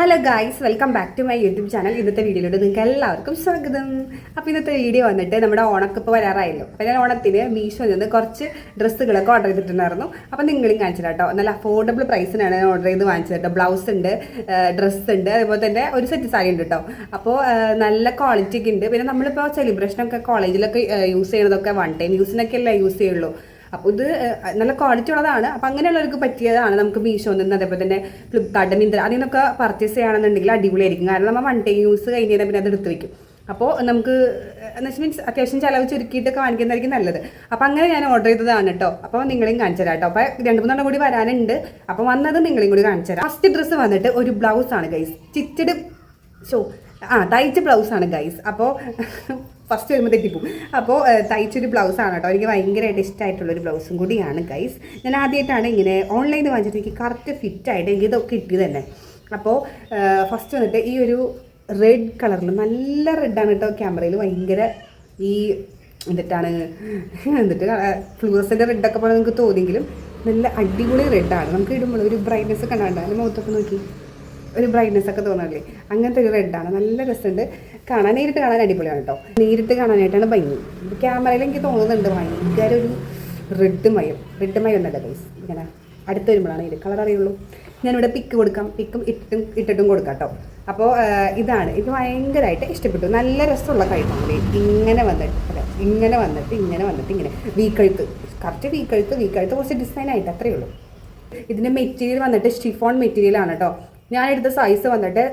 Hello guys welcome back to my YouTube channel ഇന്നത്തെ വീഡിയോയിലോട്ട് നിങ്ങൾക്ക് എല്ലാവർക്കും സ്വാഗതം. അപ്പോൾ ഇന്നത്തെ വീഡിയോ വന്നിട്ട് നമ്മുടെ ഓണക്കിപ്പോൾ വരാറായല്ലോ. അപ്പോൾ ഞാൻ ഓണത്തിന് മീഷോയിൽ നിന്ന് കുറച്ച് ഡ്രസ്സുകളൊക്കെ ഓർഡർ ചെയ്തിട്ടുണ്ടായിരുന്നു. അപ്പോൾ നിങ്ങളും കാണിച്ചു കേട്ടോ. നല്ല അഫോർഡബിൾ പ്രൈസിനാണ് ഞാൻ ഓർഡർ ചെയ്ത് വാങ്ങിച്ചത് കേട്ടോ. ബ്ലൗസ് ഉണ്ട് ഡ്രസ്സ് ഉണ്ട് അതുപോലെ തന്നെ ഒരു സെറ്റ് സാരി ഉണ്ട് കേട്ടോ. അപ്പോൾ നല്ല ക്വാളിറ്റിക്ക് ഉണ്ട്. പിന്നെ നമ്മളിപ്പോൾ സെലിബ്രേഷനൊക്കെ കോളേജിലൊക്കെ യൂസ് ചെയ്യുന്നതൊക്കെ വൺ ടൈം യൂസിനൊക്കെ അല്ലേ യൂസ് ചെയ്യുള്ളൂ. അപ്പോൾ ഇത് നല്ല ക്വാളിറ്റി ഉള്ളതാണ്. അപ്പോൾ അങ്ങനെയുള്ളവർക്ക് പറ്റിയതാണ് നമുക്ക് മീഷോ നിന്ന്. അതേപോലെ തന്നെ ഫ്ലിപ്കാർട്ട് മിന്ത്ര അതിൽ നിന്നൊക്കെ പർച്ചേസ് ചെയ്യുകയാണെന്നുണ്ടെങ്കിൽ അടിപൊളിയായിരിക്കും. കാരണം നമ്മൾ വൺ ടൈം യൂസ് കഴിഞ്ഞ് കഴിഞ്ഞാൽ പിന്നെ അത് എടുത്ത് വെക്കും. അപ്പോൾ നമുക്ക് എന്ന് വെച്ചാൽ മീൻസ് അത്യാവശ്യം ചിലവ് ചുരുക്കിയിട്ടൊക്കെ വാങ്ങിക്കുന്നതായിരിക്കും നല്ലത്. അപ്പോൾ അങ്ങനെ ഞാൻ ഓർഡർ ചെയ്തതാണ് കേട്ടോ. അപ്പോൾ നിങ്ങളെയും കാണിച്ചു തരാം കേട്ടോ. അപ്പോൾ രണ്ട് മൂന്നെണ്ണം കൂടി വരാനുണ്ട്. അപ്പോൾ വന്നത് നിങ്ങളെയും കൂടി കാണിച്ചു തരാം. ഫസ്റ്റ് ഡ്രസ്സ് വന്നിട്ട് ഒരു ബ്ലൗസ് ആണ് ഗൈസ് ചിറ്റഡ് ഷോ ആ തയ്ച്ച ബ്ലൗസ് ആണ് ഗൈസ് അപ്പോൾ ഫസ്റ്റ് വരുമ്പോൾ തെറ്റിപ്പോവും അപ്പോൾ തയ്ച്ചൊരു ബ്ലൗസ് ആണ് കേട്ടോ. എനിക്ക് ഭയങ്കരമായിട്ട് ഇഷ്ടമായിട്ടുള്ളൊരു ബ്ലൗസും കൂടിയാണ് ഗൈസ് ഞാൻ ആദ്യമായിട്ടാണ് ഇങ്ങനെ ഓൺലൈനിൽ വാങ്ങിച്ചിട്ട് എനിക്ക് കറക്റ്റ് ഫിറ്റായിട്ട് എനിക്ക് ഇതൊക്കെ കിട്ടിയത് തന്നെ. അപ്പോൾ ഫസ്റ്റ് വന്നിട്ട് ഈ ഒരു റെഡ് കളറിൽ നല്ല റെഡാണ് കേട്ടോ ക്യാമറയിൽ ഭയങ്കര ഈ എന്നിട്ടാണ് എന്നിട്ട് ഫ്ലൂറസിന്റെ റെഡൊക്കെ പോലെ നിങ്ങൾക്ക് തോന്നിയെങ്കിലും നല്ല അടിപൊളി റെഡാണ് നമുക്ക് ഇടുമ്പോൾ ഒരു ബ്രൈറ്റ്നെസ് ഒക്കെ അതിന്റെ മുഖത്തൊക്കെ നോക്കി. ഒരു ബ്രൈറ്റ്നെസ് ഒക്കെ തോന്നാറില്ലേ? അങ്ങനത്തെ ഒരു റെഡാണ് നല്ല രസമുണ്ട്. കാണാൻ നേരിട്ട് കാണാൻ അടിപൊളിയാണ് കേട്ടോ നേരിട്ട് കാണാനായിട്ടാണ് ഭംഗി. ക്യാമറയിൽ എനിക്ക് തോന്നുന്നുണ്ട് ഭയങ്കര ഒരു റെഡ് മയം. റെഡ് മയം എന്നല്ല ഗൈസ് ഇങ്ങനെ അടുത്ത് വരുമ്പോഴാണ് ഇത്. കളർ അറിയുള്ളൂ. ഞാനിവിടെ പിക്ക് കൊടുക്കാം. പിക്കും ഇട്ടിട്ടും ഇട്ടിട്ടും കൊടുക്കാം കേട്ടോ അപ്പോൾ ഇതാണ്. ഇത് ഭയങ്കരമായിട്ട് ഇഷ്ടപ്പെട്ടു. നല്ല രസമുള്ള കഴിപ്പാണ് ഇങ്ങനെ വന്നിട്ട് ഇങ്ങനെ വന്നിട്ട് ഇങ്ങനെ വന്നിട്ട് ഇങ്ങനെ. വീക്കഴുത്ത് കറക്റ്റ് വീക്കഴുത്ത് വീക്കഴുത്ത് കുറച്ച് ഡിസൈൻ ആയിട്ട് അത്രയേ ഉള്ളൂ. ഇതിന്റെ മെറ്റീരിയൽ വന്നിട്ട് സ്റ്റിഫോൺ മെറ്റീരിയലാണ് കേട്ടോ ഞാൻ എടുത്ത സൈസ് വന്നിട്ട്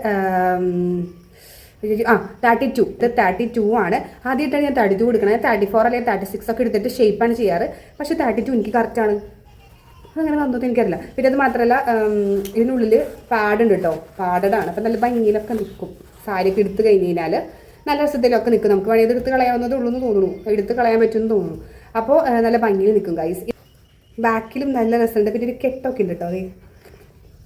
ആം, തേർട്ടി ടു ഇത് തേർട്ടി ടു ആണ്. ആദ്യമായിട്ടാണ് ഞാൻ തേർട്ടി ടു കൊടുക്കണത് തേർട്ടി ഫോർ അല്ലെങ്കിൽ തേർട്ടി സിക്സ് ഒക്കെ എടുത്തിട്ട് ഷേപ്പാണ് ചെയ്യാറ്. പക്ഷേ തേർട്ടി ടു എനിക്ക് കറക്റ്റാണ് അതങ്ങനെ വന്നത് എനിക്കറിയില്ല. പിന്നെ അത് മാത്രമല്ല ഇതിനുള്ളിൽ പാഡുണ്ട് കേട്ടോ പാഡഡാണ് അപ്പം നല്ല ഭംഗിയിലൊക്കെ നിൽക്കും. സാരിയൊക്കെ എടുത്ത് കഴിഞ്ഞ് കഴിഞ്ഞാൽ നല്ല രസത്തിലൊക്കെ നിൽക്കും. നമുക്ക് വേണമെങ്കിൽ എടുത്ത് കളയാവുന്നതേ ഉള്ളൂ എന്ന് തോന്നുന്നു. എടുത്ത് കളയാൻ പറ്റുമെന്ന് തോന്നുന്നു. അപ്പോൾ നല്ല ഭംഗിയിൽ നിൽക്കും ഗൈസ് ബാക്കിലും നല്ല രസമുണ്ട്. പിന്നെ ഒരു കെട്ടൊക്കെ ഉണ്ട് കേട്ടോ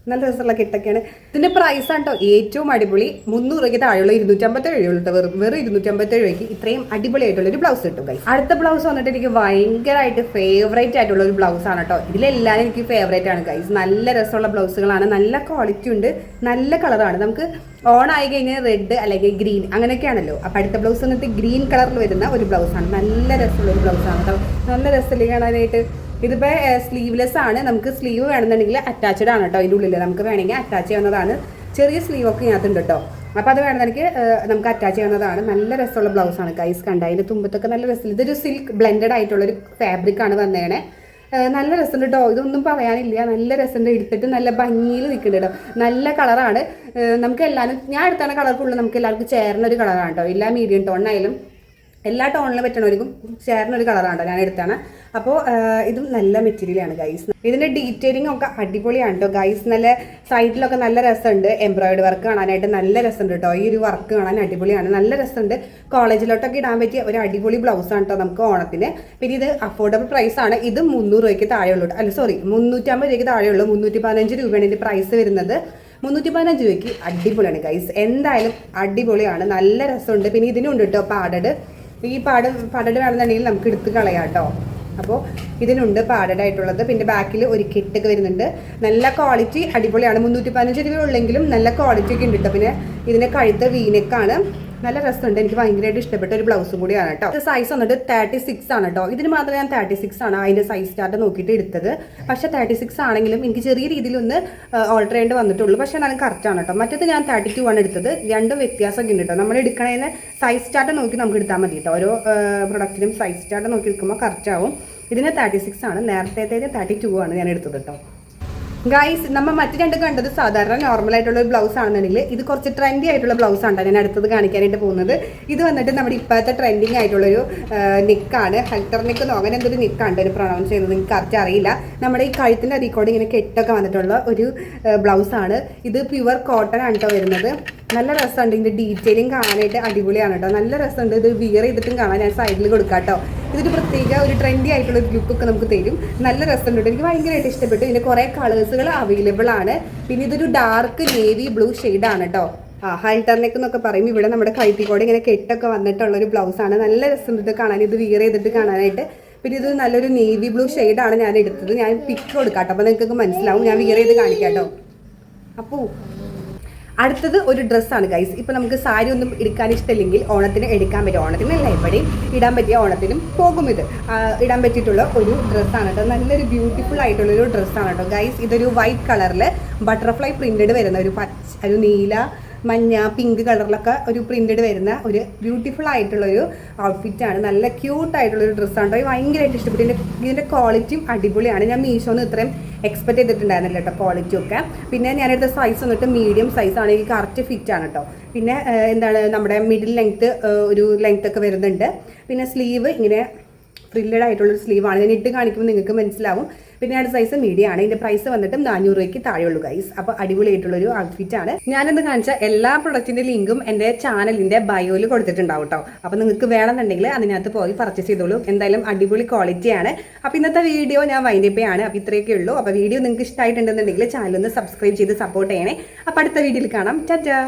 നല്ല രസമുള്ള കിട്ടൊക്കെയാണ്. ഇതിന്റെ പ്രൈസ് ആണ് ഏറ്റവും അടിപൊളി. മുന്നൂറ് രൂപയ്ക്ക് താഴെയുള്ള ഇരുന്നൂറ്റമ്പത്തേഴ് രൂപയുള്ളൂ വെറും വെറും ഇരുന്നൂറ്റമ്പത്തേഴ് രൂപയ്ക്ക് ഇത്രയും അടിപൊളിയായിട്ടുള്ള ഒരു ബ്ലൗസ് കിട്ടും കൈ അടുത്ത ബ്ലൗസ് വന്നിട്ട് എനിക്ക് ഭയങ്കരമായിട്ട് ഫേവറേറ്റ് ആയിട്ടുള്ള ഒരു ബ്ലൗസ് ആണ് കേട്ടോ ഇതിലെല്ലാവരും എനിക്ക് ഫേവറേറ്റ് ആണ് ഗൈസ് നല്ല രസമുള്ള ബ്ലൗസുകളാണ് നല്ല ക്വാളിറ്റി ഉണ്ട്. നല്ല കളറാണ് നമുക്ക് ഓൺ ആയി കഴിഞ്ഞാൽ റെഡ് അല്ലെങ്കിൽ ഗ്രീൻ അങ്ങനെയൊക്കെയാണല്ലോ. അപ്പം അടുത്ത ബ്ലൗസ് വന്നിട്ട് ഗ്രീൻ കളറിൽ വരുന്ന ഒരു ബ്ലൗസാണ് നല്ല രസമുള്ള ഒരു ബ്ലൗസാണ് കേട്ടോ നല്ല രസമില്ല കാണാനായിട്ട്? ഇതിപ്പോൾ സ്ലീവ്ലെസ് ആണ്. നമുക്ക് സ്ലീവ് വേണമെന്നുണ്ടെങ്കിൽ അറ്റാച്ച്ഡ് ആണ് കേട്ടോ അതിന്റെ ഉള്ളിൽ നമുക്ക് വേണമെങ്കിൽ അറ്റാച്ച് ചെയ്യുന്നതാണ് ചെറിയ സ്ലീവ് ഒക്കെ ഇതിനകത്തുണ്ട് കേട്ടോ. അപ്പോൾ അത് വേണമെന്നെനിക്ക് നമുക്ക് അറ്റാച്ച് ചെയ്യുന്നതാണ് നല്ല രസമുള്ള ബ്ലൗസാണ് കൈസ് കണ്ട? അതിന്റെ തുമ്പത്തൊക്കെ നല്ല രസം. ഇതൊരു സിൽക്ക് ബ്ലെൻഡഡ് ആയിട്ടുള്ളൊരു ഫാബ്രിക് ആണ് വന്നേണേ നല്ല രസമുണ്ട് കേട്ടോ. ഇതൊന്നും പറയാനില്ല. നല്ല രസമുണ്ട്. എടുത്തിട്ട് നല്ല ഭംഗിയിൽ നിൽക്കുന്നുണ്ട് കേട്ടോ. നല്ല കളറാണ് നമുക്ക് എല്ലാവരും ഞാൻ എടുത്താണ് കളർ ഫുള്ള് നമുക്ക് എല്ലാവർക്കും ചേർന്ന ഒരു കളറാണ് കേട്ടോ. എല്ലാ മീഡിയം ടോണിനായാലും എല്ലാ ടോണിലും പറ്റണവർക്കും ചേർന്ന ഒരു കളറാണ് ഞാൻ എടുത്താണ് അപ്പോൾ ഇതും നല്ല മെറ്റീരിയലാണ് ഗൈസ് ഇതിന്റെ ഡീറ്റെയിലിംഗ് ഒക്കെ അടിപൊളിയാണ് കേട്ടോ ഗൈസ് നല്ല സൈഡിലൊക്കെ നല്ല രസമുണ്ട് എംബ്രോയിഡറി വർക്ക് കാണാനായിട്ട് നല്ല രസമുണ്ട് കേട്ടോ ഈ ഒരു വർക്ക് കാണാൻ അടിപൊളിയാണ്. നല്ല രസമുണ്ട് കോളേജിലോട്ടൊക്കെ ഇടാൻ പറ്റിയ ഒരു അടിപൊളി ബ്ലൗസാണ് കേട്ടോ നമുക്ക് ഓണത്തിന്. പിന്നെ ഇത് അഫോർഡബിൾ പ്രൈസ് ആണ്. ഇത് മുന്നൂറ് രൂപയ്ക്ക് താഴെയുള്ളൂ. അല്ല സോറി മുന്നൂറ്റമ്പത് രൂപയ്ക്ക് താഴെയുള്ളൂ മുന്നൂറ്റി പതിനഞ്ച് രൂപയാണ് ഇതിന്റെ പ്രൈസ് വരുന്നത്. മുന്നൂറ്റി പതിനഞ്ച് രൂപയ്ക്ക് അടിപൊളിയാണ് ഗൈസ് എന്തായാലും അടിപൊളിയാണ്. നല്ല രസമുണ്ട്. പിന്നെ ഇതിനുണ്ട് കേട്ടോ പാടഡ് ഈ പാട് പാടഡ് വേണമെന്നുണ്ടെങ്കിൽ നമുക്ക് എടുത്ത് കളയാം കേട്ടോ. അപ്പോൾ ഇതിനുണ്ട് പാഡഡായിട്ടുള്ളത് പിന്നെ ബാക്കിൽ ഒരു കെട്ടൊക്കെ വരുന്നുണ്ട്. നല്ല ക്വാളിറ്റി അടിപൊളിയാണ്. മുന്നൂറ്റി പതിനഞ്ച് രൂപ ഉള്ളെങ്കിലും നല്ല ക്വാളിറ്റി ഒക്കെ ഉണ്ട് കേട്ടോ പിന്നെ ഇതിന്റെ കഴുത്ത് വീനെക്കാണ് നല്ല രസമുണ്ട്. എനിക്ക് ഭയങ്കരമായിട്ട് ഇഷ്ടപ്പെട്ട ഒരു ബ്ലൗസും കൂടിയാണ് കേട്ടോ. ഇത് സൈസ് വന്നിട്ട് തേർട്ടി സിക്സ് ആണ് കേട്ടോ. ഇതിന് മാത്രമേ ഞാൻ തേർട്ടി സിക്സ് ആണ് അതിന്റെ സൈസ് ചാർട്ട് നോക്കിയിട്ട് എടുത്തത്. പക്ഷെ തേർട്ടി സിക്സ് ആണെങ്കിലും എനിക്ക് ചെറിയ രീതിയിൽ ഒന്ന് ഓൾട്ടർ ചെയ്യേണ്ടി വന്നിട്ടുള്ളൂ. പക്ഷേ എന്നാലും ആണ് കേട്ടോ. മറ്റത് ഞാൻ തേർട്ടി ടു ആണ് എടുത്തത്. രണ്ടും വ്യത്യാസമൊക്കെ ഉണ്ട് കേട്ടോ. നമ്മൾ എടുക്കണതിന് സൈസ് ചാർട്ട് നോക്കി നമുക്ക് എടുത്താൽ മതി കേട്ടോ. ഓരോ പ്രൊഡക്റ്റിനും സൈസ് ചാർട്ട് നോക്കി എടുക്കുമ്പോൾ കറക്റ്റ് ആവും. ഇതിന് തേർട്ടി സിക്സ് ആണ്. നേരത്തെ തേർട്ടി ടു ആണ് ഞാൻ എടുത്തത് കേട്ടോ. ഗൈസ് നമ്മൾ മറ്റു രണ്ട് കണ്ടത് സാധാരണ നോർമൽ ആയിട്ടുള്ള ഒരു ബ്ലൗസ് ആണെന്നുണ്ടെങ്കിൽ ഇത് കുറച്ച് ട്രെൻഡി ആയിട്ടുള്ള ബ്ലൗസ് ആണ് ഞാൻ അടുത്തത് കാണിക്കാനായിട്ട് പോകുന്നത്. ഇത് വന്നിട്ട് നമ്മുടെ ഇപ്പോഴത്തെ ട്രെൻഡിങ് ആയിട്ടുള്ളൊരു നിക്കാണ് ഹെൽട്ടർ നിക്ക് അങ്ങനെ എന്തൊരു നിക്കാണ് ഒരു പ്രൊണൗൺസ് ചെയ്യുന്നത് എനിക്ക് കറക്റ്റ് അറിയില്ല. നമ്മുടെ ഈ കഴുത്തിന്റെ അതിൽ കൂടെ ഇങ്ങനെ കെട്ടൊക്കെ വന്നിട്ടുള്ള ഒരു ബ്ലൗസ് ആണ്. ഇത് പ്യുവർ കോട്ടൺ ആണ് കേട്ടോ വരുന്നത്. നല്ല രസമുണ്ട് ഇതിന്റെ ഡീറ്റെയിലിംഗ് കാണാനായിട്ട് അടിപൊളിയാണ് കേട്ടോ നല്ല രസമുണ്ട് ഇത് വിയർ ചെയ്തിട്ടും കാണാൻ ഞാൻ സൈഡിൽ കൊടുക്കാം കേട്ടോ ഇതൊരു പ്രത്യേക ഒരു ട്രെൻഡി ആയിട്ടുള്ള ഒരു ലുക്കൊക്കെ നമുക്ക് തരും. നല്ല രസമുണ്ട്. എനിക്ക് ഭയങ്കരമായിട്ട് ഇഷ്ടപ്പെട്ടു. ഇതിന്റെ കുറേ കളേഴ്സുകൾ അവൈലബിൾ ആണ്. പിന്നെ ഇതൊരു ഡാർക്ക് നേവി ബ്ലൂ ആണ് കേട്ടോ ആ ഹൾട്ടർനെക്ക് എന്നൊക്കെ പറയും. ഇവിടെ നമ്മുടെ കൈത്തിക്കോടെ ഇങ്ങനെ കെട്ടൊക്കെ വന്നിട്ടുള്ള ഒരു ബ്ലൗസാണ് നല്ല രസമുണ്ട് കാണാൻ. ഇത് വിയർ ചെയ്തിട്ട് കാണാനായിട്ട്. പിന്നെ ഇത് നല്ലൊരു നേവി ബ്ലൂ ആണ് ഞാൻ എടുത്തത്. ഞാൻ പിക്ക് കൊടുക്കാം കേട്ടോ അപ്പോൾ നിങ്ങൾക്ക് മനസ്സിലാവും. ഞാൻ വിയർ ചെയ്ത് കാണിക്കാം കേട്ടോ അപ്പോൾ അടുത്തത് ഒരു ഡ്രസ്സാണ് ഗൈസ് ഇപ്പൊ നമുക്ക് സാരി ഒന്നും എടുക്കാൻ ഇഷ്ടമില്ലെങ്കിൽ ഓണത്തിന് എടുക്കാൻ പറ്റും ഓണത്തിന് അല്ല എവിടെയും ഇടാൻ പറ്റിയ ഓണത്തിനും പോകും ഇത്. ഇടാൻ പറ്റിയിട്ടുള്ള ഒരു ഡ്രസ്സാണ് കേട്ടോ. നല്ലൊരു ബ്യൂട്ടിഫുൾ ആയിട്ടുള്ള ഒരു ഡ്രസ്സാണ് കേട്ടോ. ഗൈസ് ഇതൊരു വൈറ്റ് കളറിൽ ബട്ടർഫ്ലൈ പ്രിന്റഡ് വരുന്ന ഒരു പച്ച ഒരു നീല മഞ്ഞ പിങ്ക് കളറിലൊക്കെ ഒരു പ്രിന്റഡ് വരുന്ന ഒരു ബ്യൂട്ടിഫുൾ ആയിട്ടുള്ള ഒരു ഔട്ട്ഫിറ്റ് ആണ്. നല്ല ക്യൂട്ട് ആയിട്ടുള്ള ഒരു ഡ്രസ്സാണ് കേട്ടോ. ഭയങ്കരമായിട്ട് ഇഷ്ടപ്പെട്ടു. ഇതിന്റെ ഇതിന്റെ ക്വാളിറ്റിയും അടിപൊളിയാണ്. ഞാൻ മീഷോന്ന് ഇത്രയും എക്സ്പെക്ട് ചെയ്തിട്ടുണ്ടായിരുന്നില്ല കേട്ടോ ക്വാളിറ്റി ഒക്കെ. പിന്നെ ഞാനെടുത്ത സൈസ് വന്നിട്ട് മീഡിയം സൈസ് ആണെങ്കിൽ കറക്റ്റ് ഫിറ്റ് ആണ് കേട്ടോ. പിന്നെ എന്താണ് നമ്മുടെ മിഡിൽ ലെങ്ത്ത് ഒരു ലെങ്ത് ഒക്കെ വരുന്നുണ്ട്. പിന്നെ സ്ലീവ് ഇങ്ങനെ ഫ്രില്ലഡ് ആയിട്ടുള്ള ഒരു സ്ലീവാണ് ഞാൻ ഇട്ട് കാണിക്കുമ്പോൾ നിങ്ങൾക്ക് മനസ്സിലാവും. പിന്നെ അടുത്ത സൈസ് മീഡിയം ആണ്. ഇതിന്റെ പ്രൈസ് വന്നിട്ട് നാനൂറ് രൂപയ്ക്ക് താഴെയുള്ളൂ ഗൈസ് അപ്പോൾ അടിപൊളിയായിട്ടുള്ളൊരു ഔട്ട്ഫിറ്റ് ആണ്. ഞാനെന്ന് കാണിച്ച എല്ലാ പ്രൊഡക്റ്റിന്റെ ലിങ്കും എന്റെ ചാനലിന്റെ ബയോയിൽ കൊടുത്തിട്ടുണ്ടാവും കേട്ടോ അപ്പോൾ നിങ്ങൾക്ക് വേണമെന്നുണ്ടെങ്കിൽ അതിനകത്ത് പോയി പർച്ചേസ് ചെയ്തോളൂ. എന്തായാലും അടിപൊളി ക്വാളിറ്റിയാണ് അപ്പോൾ ഇന്നത്തെ വീഡിയോ ഞാൻ വൈൻഡപ്പ് ആണ് അപ്പോൾ ഇത്രയൊക്കെ ഉള്ളൂ. അപ്പോൾ വീഡിയോ നിങ്ങൾക്ക് ഇഷ്ടമായിട്ടുണ്ടെന്നുണ്ടെങ്കിൽ ചാനൽ ഒന്ന് സബ്സ്ക്രൈബ് ചെയ്ത് സപ്പോർട്ട് ചെയ്യണേ. അപ്പോൾ അടുത്ത വീഡിയോയിൽ കാണാം. ചാ